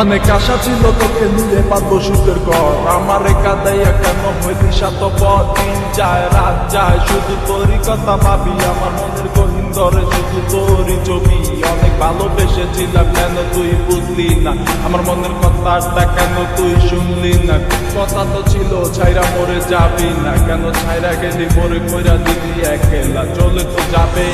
অনেক আশা ছিল তোকে নিয়ে পাবো সুখের ঘর। আমার কাদাইয়া কেন হইলি সাত পথ দিন যায়, রাত যায়, শুধু তোরই কথা ভাবি, আমার মনের গহীন ধরে শুধু তোরই ছবি অনেক ভালোবেসেছিলাম কেন তুই বুঝলি না? আমার মনের কথাটা কেন তুই শুনলি না? কথা তো ছিল, ছাইরা মরে যাবি না। কেন ছাইরা গেলি, মরে কইরা দিদি একেলা? চলে তো যাবে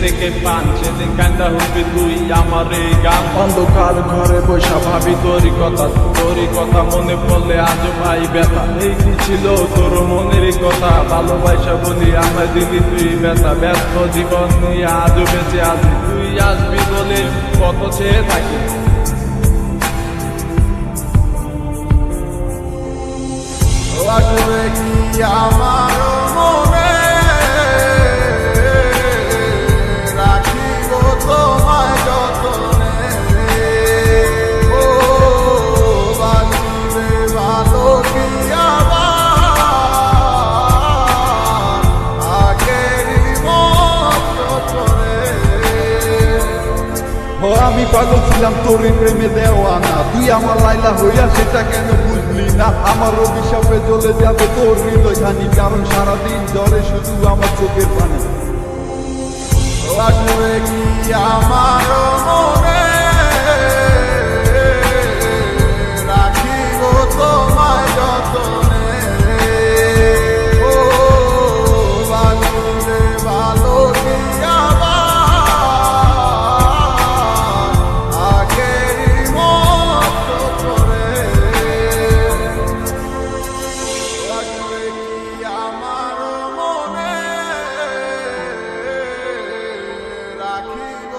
থেকে পান। সেদিন কান্দা হবি তুই আমার এই গান। অন্ধকার ঘরে বৈশা ভাবি, তোরই কথা তোরই কথা মনে পড়লে আজ ভাই ব্যথা। এই কি ছিল তোর মনের কথা? ভালোবাসা বলি আমার দিদি তুই ব্যথা। ব্যস্ত জীবন নিয়ে আজও বেঁচে আছি তুই আসবি বলে কত চেয়ে থাকি। কি আমার আমি পাগল ছিলাম, তোর প্রেমে দেওয়ানা তুই আমার লাইলা হইয়া সেটা কেন বুঝলি না? আমার অভিশাপে চলে যাবে তোর হৃদয় খানি কারণ সারাদিন জ্বরে শুধু আমার চোখের পানি। আমার Okay. can't.